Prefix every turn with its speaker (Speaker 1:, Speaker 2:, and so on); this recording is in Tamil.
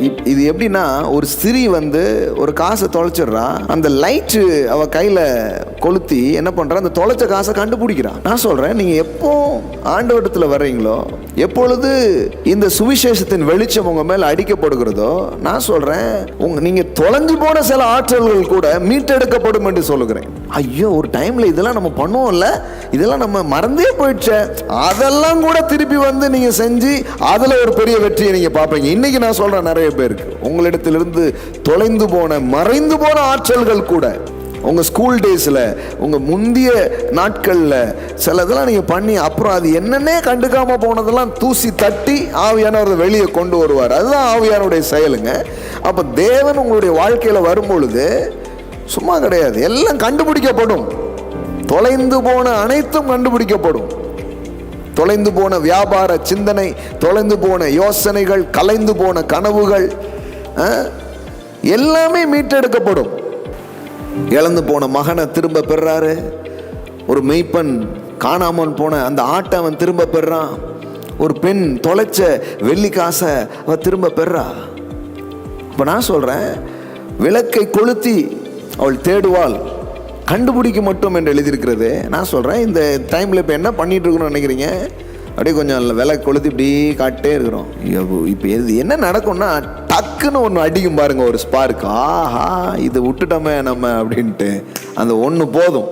Speaker 1: இப்- இது எப்படின்னா ஒரு ஸ்திரீ வந்து ஒரு காசை தொலைச்சிடுறா அந்த லைட்டு அவ கையில் கொளுத்தி என்ன பண்ணுறா அந்த தொலைச்ச காசை கண்டுபிடிக்கிறா. நான் சொல்கிறேன் நீங்கள் எப்போ ஆண்டவட்டத்தில் வர்றீங்களோ எப்பொழுது இந்த சுவிசேஷத்தின் வெளிச்சம் உங்கள் மேலே அடிக்கப்படுகிறதோ நான் சொல்கிறேன் உங்க நீங்கள் தொலைஞ்சு போன சில ஆற்றல்கள் கூட மீட்டெடுக்கப்படும் என்று சொல்லுகிறேன். ஐயோ ஒரு டைமில் இதெல்லாம் நம்ம பண்ணுவோம்ல இதெல்லாம் நம்ம மறந்தே போயிடுச்சே. அதெல்லாம் கூட திருப்பி வந்து நீங்கள் செஞ்சு அதில் ஒரு பெரிய வெற்றியை நீங்கள் பார்ப்பீங்க. இன்னைக்கு நான் சொல்கிறேன் நிறைய பேருக்கு. உங்களிடத்திலிருந்து தொலைந்து போன மறைந்து போன ஆற்றல்கள் கூட உங்கள் ஸ்கூல் டேஸில் உங்கள் முந்தைய நாட்களில் சிலதெல்லாம் நீங்கள் பண்ணி அப்புறம் அது என்னன்னே கண்டுக்காமல் போனதெல்லாம் தூசி தட்டி ஆவியானவர் வெளியே கொண்டு வருவார். அதுதான் ஆவியானுடைய செயலுங்க. அப்போ தேவன் உங்களுடைய வாழ்க்கையில் வரும்பொழுது சும்மா கிடையாது. எல்லாம் கண்டுபிடிக்கப்படும். தொலைந்து போன அனைத்தும் கண்டுபிடிக்கப்படும். தொலைந்து போன வியாபார சிந்தனை தொலைந்து போன யோசனைகள் கலைந்து போன கனவுகள் எல்லாமே மீட்டெடுக்கப்படும். இழந்து போன மகனை திரும்ப பெறாரு. ஒரு மெய்ப்பன் காணாமல் போன அந்த ஆட்டை அவன் திரும்ப பெறான். ஒரு பெண் தொலைச்ச வெள்ளி காசை அவ திரும்ப பெறா. இப்போ நான் சொல்கிறேன் விளக்கை கொளுத்தி அவள் தேடுவாள். கண்டுபிடிக்க மட்டும் என்று எழுதியிருக்கிறது. நான் சொல்கிறேன் இந்த டைமில் இப்போ என்ன பண்ணிகிட்ருக்கணும்னு நினைக்கிறீங்க? அப்படியே கொஞ்சம் விலை கொளுத்தி இப்படி காட்டே இருக்கிறோம். இப்போ எது என்ன நடக்கும்னா டக்குன்னு ஒன்று அடிக்கும் பாருங்கள் ஒரு ஸ்பார்க் ஆஹா இது விட்டுட்டோமே நம்ம அப்படின்ட்டு. அந்த ஒன்று போதும்.